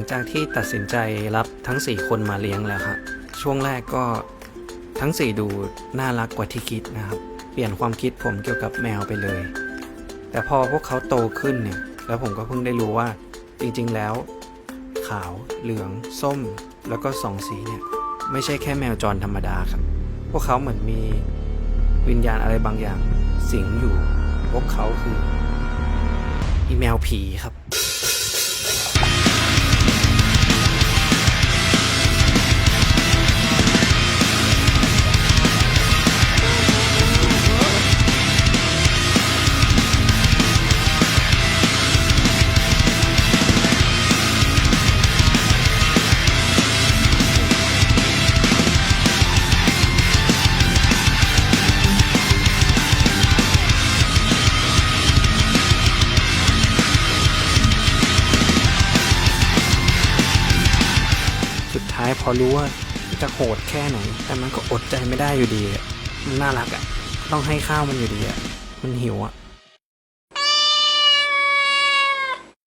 ลังจากที่ตัดสินใจรับทั้ง 4 คนมาเลี้ยงแล้วครับช่วงแรกก็ทั้ง 4 ดูน่ารักกว่าที่คิดนะครับ เปลี่ยนความคิดผมเกี่ยวกับแมวไปเลย แต่พอพวกเขาโตขึ้นเนี่ยแล้วผมก็เพิ่งได้รู้ว่าจริงๆแล้ว ขาวเหลือง ส้ม แล้วก็สองสีเนี่ยไม่ใช่แค่แมวจรธรรมดาครับ พวกเขาเหมือนมีวิญญาณอะไรบางอย่าง สิงอยู่ พวกเขาคือ อีแมวผีครับ สุดท้ายพอรู้ว่าจะโหดแค่ไหน แต่มันก็อดใจไม่ได้อยู่ดี มันน่ารักอะ่ะ ต้องให้ข้าวมันอยู่ดีอะ่ะ มันหิวอะ่ะ